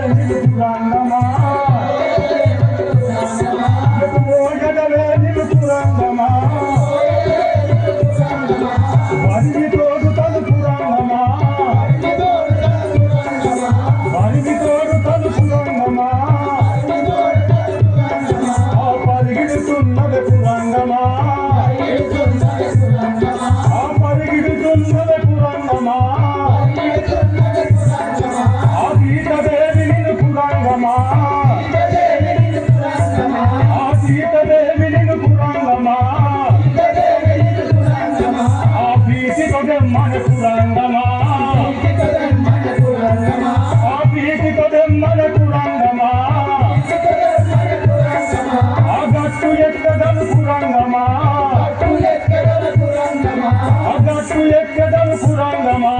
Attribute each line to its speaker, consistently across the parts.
Speaker 1: Thank you. పురాణమా ఆ సీతదేవి నిన్ను పురాణమా ఆ ప్రీతి మన పురాణమా ఆ ప్రీతి మన పురాణమా ఆ గట్టు ఎక్కదను పురాణమా ఆ గట్టు ఎక్కదను పురాణమా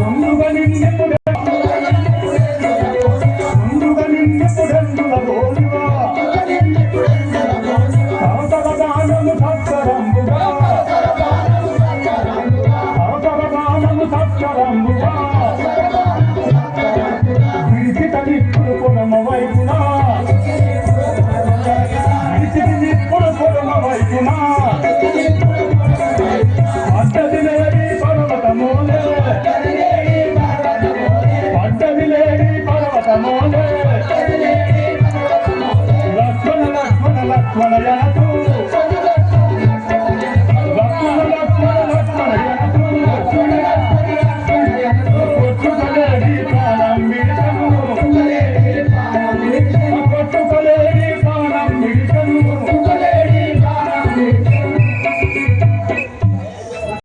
Speaker 1: ముందుగా నిన్నెప్పుడు ముందుగా నిన్నెప్పుడు Kuala Lumpur.